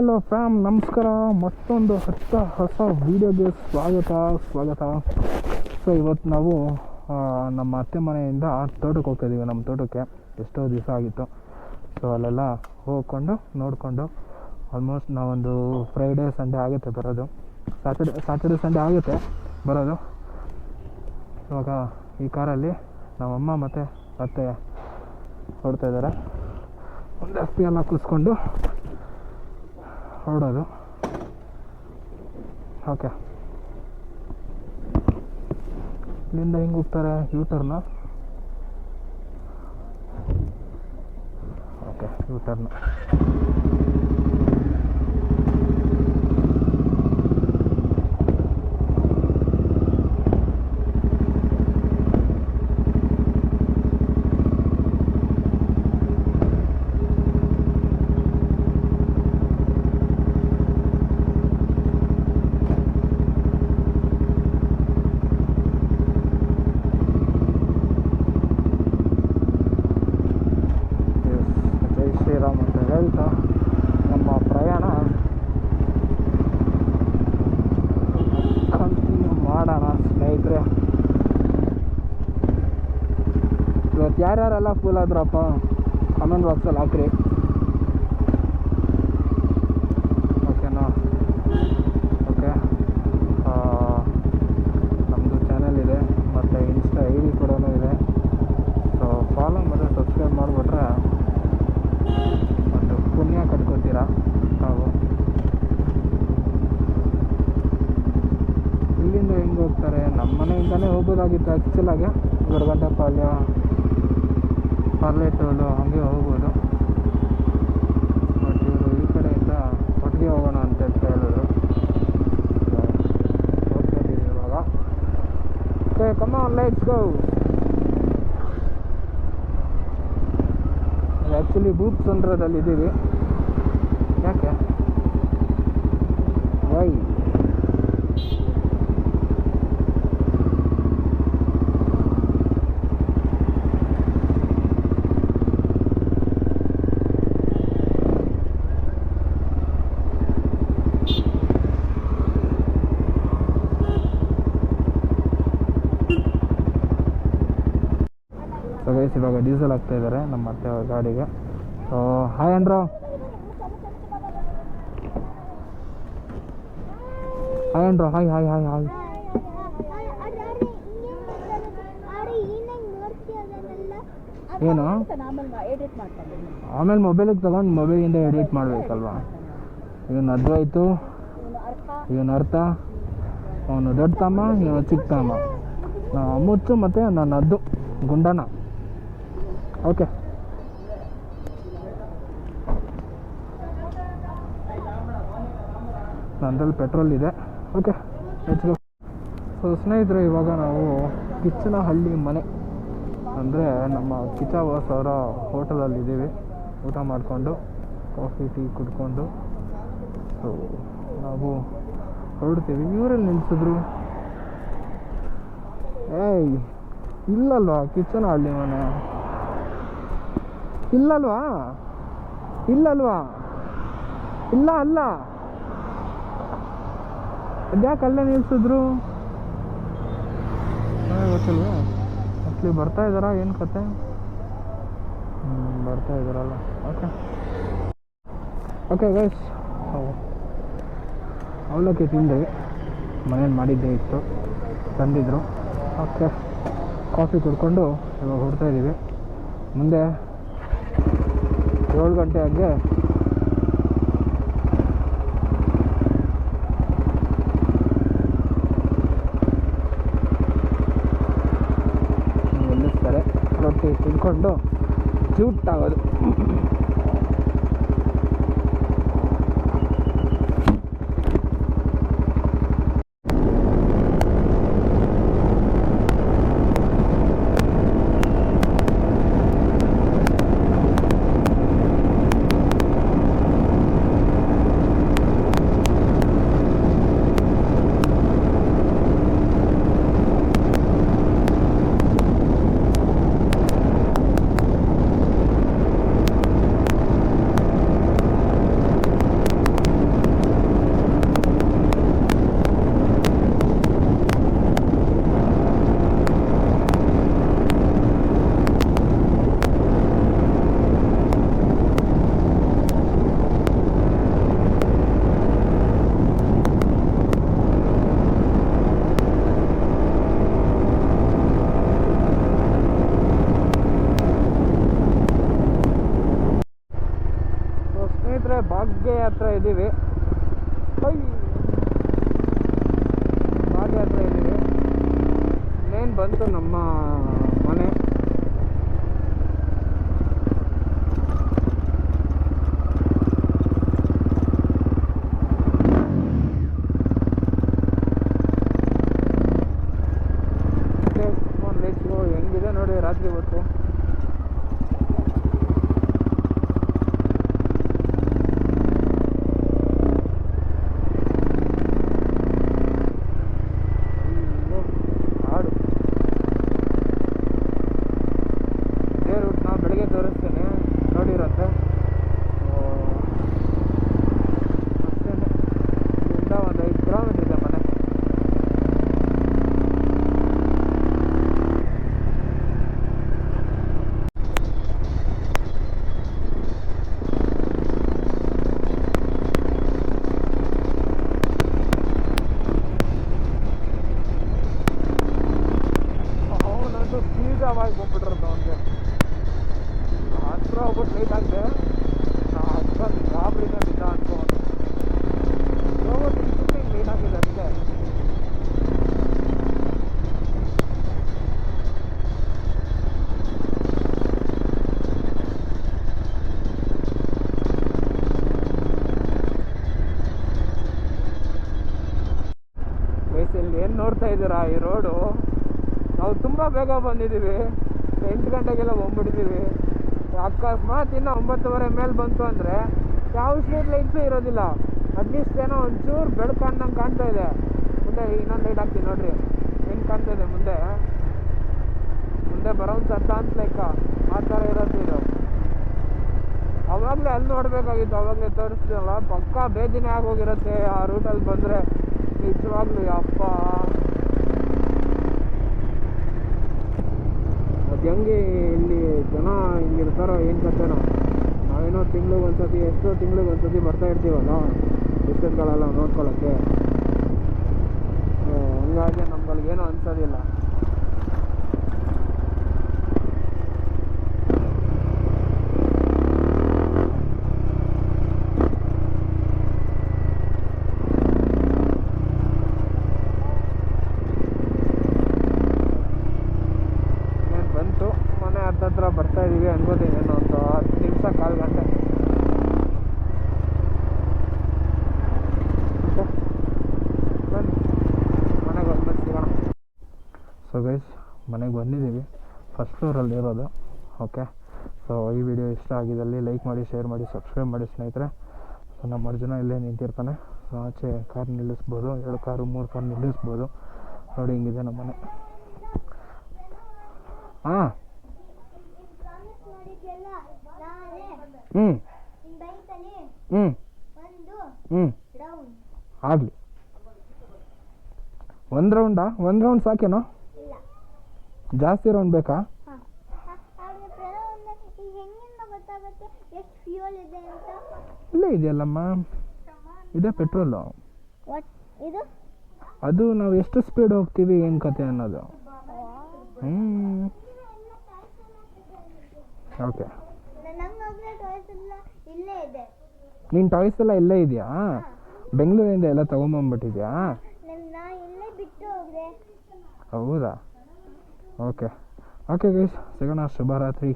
Hello fam ನಮಸ್ಕಾರ. ಮತ್ತೊಂದು ಹೊಸ ಹೊಸ ವೀಡಿಯೋಗೆ ಸ್ವಾಗತ ಸ್ವಾಗತ. ಸೊ ಇವತ್ತು ನಾವು ನಮ್ಮ ಅತ್ತೆ ಮನೆಯಿಂದ ತೋಟಕ್ಕೆ ಹೋಗ್ತಾಯಿದ್ದೀವಿ. ನಮ್ಮ ತೋಟಕ್ಕೆ ಎಷ್ಟೋ ದಿವಸ ಆಗಿತ್ತು. ಸೊ ಅಲ್ಲೆಲ್ಲ ಹೋಗ್ಕೊಂಡು, ನೋಡಿಕೊಂಡು ಆಲ್ಮೋಸ್ಟ್ ನಾವೊಂದು ಫ್ರೈಡೇ ಸಂಡೇ ಆಗುತ್ತೆ ಬರೋದು. ಸ್ಯಾಟರ್ಡೆ ಸ್ಯಾಟರ್ಡೆ ಸಂಡೇ ಆಗುತ್ತೆ ಬರೋದು. ಇವಾಗ ಈ ಕಾರಲ್ಲಿ ನಮ್ಮಮ್ಮ ಮತ್ತು ಅತ್ತೆ ಹೊಡ್ತಾಯಿದ್ದಾರೆ ಒಂದು ಎಫ್ ಪಿ ಎಲ್ಲ ಕೂರಿಸ್ಕೊಂಡು ಹೊರಡೋದು ಓಕೆ ಇಲ್ಲಿಂದ ಹಿಂಗೆ ಹೋಗ್ತಾರೆ ಯೂಟರ್ನ ಓಕೆ ಯೂ ಇವತ್ತು ಯಾರ್ಯಾರೆಲ್ಲ ಫುಲ್ ಆದ್ರಪ್ಪ? ಕಾಮೆಂಟ್ ಬಾಕ್ಸಲ್ಲಿ ಹಾಕ್ರಿ. ಓಕೆನಾ ಓಕೆ ನಮ್ಮದು ಚಾನಲ್ ಇದೆ, ಮತ್ತು ಇನ್ಸ್ಟಾ ಐ ಡಿ ಕೂಡ ಇದೆ. ಸೊ ಫಾಲೋ ಮತ್ತು ಸಬ್ಸ್ಕ್ರೈಬ್ ಮಾಡಿಬಿಟ್ರೆ ಒಂದು ಪುಣ್ಯ ಕಟ್ಕೊತೀರಾ ತಾವು. ಇಲ್ಲಿಂದ ಹೆಂಗೆ ಹೋಗ್ತಾರೆ? ನಮ್ಮ ಮನೆಯಿಂದಲೇ ಹೋಗ್ಬೋದಾಗಿತ್ತು ಆ್ಯಕ್ಚುಲಾಗೆ ಗಂಟೆ ಪಾಳ್ಯ ಅದು ಹಾಗೆ ಹೋಗ್ಬೋದು. ಬಟ್ ಇವರು ಈ ಕಡೆಯಿಂದ ಒಟ್ಟಿಗೆ ಹೋಗೋಣ ಅಂತ ಹೇಳಿದ್ರು ಇವಾಗ. ಓಕೆ ಲೆಟ್ಸ್ ಗೋ ಆ್ಯಕ್ಚುಲಿ ಬೂತ್ ಸಂದ್ರದಲ್ಲಿ ಇದ್ದೀವಿ ಗೈಸ್ ಇವಾಗ ಡೀಸೆಲ್ ಹಾಕ್ತಾ ಇದ್ದಾರೆ ನಮ್ಮ ಅವ್ರ ಗಾಡಿಗೆ. ಸೊ ಹಾಯ್ ಅಂಡ್ರೋ ಹಾಯ್ ಅಂಡ್ರೋ ಹಾಯ್ ಹಾಯ್ ಹಾಯ್ ಹಾಯ್ ಏನು? ಆಮೇಲೆ ಮೊಬೈಲಿಗೆ ತಗೊಂಡು ಮೊಬೈಲಿಂದ ಎಡಿಟ್ ಮಾಡಬೇಕಲ್ವಾ? ಇವನು ಅದ್ವೈತು ಇವನು ಅರ್ಥ. ಅವನು ದೊಡ್ಡ ತಮ್ಮ, ಇವನು ಚಿಕ್ಕ ತಮ್ಮ. ಮುಚ್ಚು ಮತ್ತು ನನ್ನ ಅದ್ದು ಗುಂಡನ. ಓಕೆ. ನಂದಲ್ಲಿ ಪೆಟ್ರೋಲ್ ಇದೆ. ಓಕೆ ಹೆಚ್ಚು ಸೊ ಸ್ನೇಹಿತರೆ, ಇವಾಗ ನಾವು ಕಿಚ್ಚನಹಳ್ಳಿ ಮನೆ, ಅಂದರೆ ನಮ್ಮ ಕಿಚಾವಾಸ್ ಅವರ ಹೋಟೆಲಲ್ಲಿ ಇದ್ದೀವಿ. ಊಟ ಮಾಡಿಕೊಂಡು ಕಾಫಿ ಟೀ ಕುಡ್ಕೊಂಡು. ಸೊ ನಾವು ಹೊರಡ್ತೀವಿ. ಇವರಲ್ಲಿ ನಿಲ್ಲಿಸಿದ್ರು ಏಯ್, ಇಲ್ಲಲ್ವಾ ಕಿಚ್ಚನಹಳ್ಳಿ ಹಳ್ಳಿ ಮನೆ? ಇಲ್ಲಲ್ವಾ? ಇಲ್ಲಲ್ವಾ? ಇಲ್ಲ ಅಲ್ಲ. ಅದ್ಯಾಕೆ ಅಲ್ಲೇ ನಿಲ್ಸಿದ್ರು? ಗೊತ್ತಿಲ್ವಾ ಬರ್ತಾ ಇದ್ದಾರಾ? ಏನು ಕತೆ? ಬರ್ತಾ ಇದ್ದಾರಲ್ಲ. ಓಕೆ ಓಕೆ ಗೈಸ್ ಅವಲಕ್ಕಿ ತಿಂದೆ. ಮನೇಲಿ ಮಾಡಿದ್ದೇ ಇತ್ತು. ತಂದಿದ್ರು. ಓಕೆ ಕಾಫಿ ಕುಡ್ಕೊಂಡು ಇವಾಗ ಹುಡ್ತಾ ಇದ್ದೀವಿ ಮುಂದೆ ಏಳು ಗಂಟೆ ಹಾಗೆ. ನಿಲ್ಲಿಸ್ತಾರೆ ರೊಟ್ಟಿ ತಿನ್ಕೊಂಡು ಕ್ಯೂಟ್ ಆಗೋದು. ನೋಡಿ ರಾತ್ರಿ ಹೊತ್ತು. ವಯಸ್ಸಲ್ಲಿ ಏನು ನೋಡ್ತಾ ಇದ್ದೀರಾ ಈ ರೋಡು? ನಾವು ತುಂಬ ಬೇಗ ಬಂದಿದ್ದೀವಿ. ಎಂಟು ಗಂಟೆಗೆಲ್ಲ ಬಂದ್ಬಿಟ್ಟಿದ್ದೀವಿ. ಅಕಸ್ಮಾತ್ ಇನ್ನೂ ಒಂಬತ್ತುವರೆ ಮೇಲೆ ಬಂತು ಅಂದರೆ ಯಾವ ಸ್ಟ್ರೀಟ್ ಲೈಟ್ಸು ಇರೋದಿಲ್ಲ. ಅಟ್ಲೀಸ್ಟ್ ಏನೋ ಒಂಚೂರು ಬೆಳಕು ಕಾಣ್ತಾ ಇದೆ. ಮುಂದೆ ಇನ್ನೊಂದು ಲೈಟ್ ಹಾಕ್ತೀನಿ ನೋಡ್ರಿ. ಹೆಂಗೆ ಕಾಣ್ತಾ ಇದೆ ಮುಂದೆ? ಮುಂದೆ ಬರೋನ್ ಸತ್ತ ಅಂತ ಲೆಕ್ಕ. ಆ ಥರ ಇರೋದು ಇದು. ಅವಾಗಲೇ ಅಲ್ಲಿ ನೋಡಬೇಕಾಗಿತ್ತು. ಅವಾಗಲೇ ತೋರಿಸ್ತೀವಲ್ಲ ಪಕ್ಕ ಬೇದಿನೇ ಆಗೋಗಿರುತ್ತೆ. ಆ ರೂಟಲ್ಲಿ ಬಂದರೆ ನಿಜವಾಗ್ಲೂ ಅಪ್ಪ ಅದು ಹೆಂಗೆ ಇಲ್ಲಿ ಜನ ಹಿಂಗಿರ್ತಾರೋ, ಏನು ಕಥೆನೋ ನಾವೇನೋ ತಿಂಗ್ಳಿಗೆ ಒಂದ್ಸತಿ, ಎಷ್ಟೋ ತಿಂಗ್ಳಿಗೆ ಒಂದ್ಸತಿ ಬರ್ತಾ ಇರ್ತೀವಲ್ಲ ಡಿಸ್ಟೆನ್ಸ್ಗಳೆಲ್ಲ ನೋಡ್ಕೊಳ್ಳೋಕ್ಕೆ ಹಂಗಾಗಿ ನಮ್ಗಳಿಗೇನು ಅನ್ಸೋದಿಲ್ಲ ಏನು ಬಂತು ಮನೆ ಹತ್ತತ್ರ ಬರ್ತಾ ಇದೀವಿ ಅನ್ಕೋತೀನಿ ಇನ್ನೊಂದು ಹತ್ತು ನಿಮಿಷ ಕಾಲು ಗಂಟೆ ಮತ್ತೆ ಬನ್ನಿ ಮನೆಗೆ ಬಂದ್ಮೇಲೆ ಸಿಗೋಣ ಗೈಸ್ ಮನೆಗೆ ಬಂದಿದ್ದೀವಿ. ಫಸ್ಟ್ ಫ್ಲೋರಲ್ಲಿ ಇರೋದು. ಓಕೆ ಸೊ ಈ ವಿಡಿಯೋ ಇಷ್ಟ ಆಗಿದ್ದಲ್ಲಿ ಲೈಕ್ ಮಾಡಿ ಶೇರ್ ಮಾಡಿ ಸಬ್ಸ್ಕ್ರೈಬ್ ಮಾಡಿ ಸ್ನೇಹಿತರೆ. ಸೊ ನಮ್ಮ ಅರ್ಜುನ ಇಲ್ಲೇ ನಿಂತಿರ್ತಾನೆ. ಸೊ ಆಚೆ ಕಾರ್ ನಿಲ್ಲಿಸ್ಬೋದು. ಎರಡು ಕಾರು, ಮೂರು ಕಾರ್ ನಿಲ್ಲಿಸ್ಬೋದು. ನೋಡಿ ಹಿಂಗಿದೆ ನಮ್ಮ ಮನೆ. ಹಾಂ. ಹ್ಞೂ ಹ್ಞೂ ಹ್ಞೂ ಆಗಲಿ. ಒಂದು ರೌಂಡಾ ಒಂದು ರೌಂಡ್ ಸಾಕೇನೋ? ಜಾಸ್ತಿ ರೌಂಡ್ ಬೇಕಾ? ಇಲ್ಲ ಇದೆಯಲ್ಲಮ್ಮ. ಇದೆ ಪೆಟ್ರೋಲು ಅದು ನಾವು ಎಷ್ಟು ಸ್ಪೀಡ್ ಹೋಗ್ತೀವಿ ಏನು ಕತೆ ಅನ್ನೋದು. ಹ್ಞೂ ಓಕೆ. ನಿನ್ನ ಟಾಯ್ಸ್ ಎಲ್ಲ ಇಲ್ಲೇ ಇದೆಯಾ? ಬೆಂಗಳೂರಿಂದ ಎಲ್ಲ ತೊಗೊಂಬಂದ್ಬಿಟ್ಟಿದ್ಯಾ? ಹೌದಾ? ಓಕೆ ಓಕೆ ಗೈಸ್ ಸಿಗೋಣ ಶುಭರಾತ್ರಿ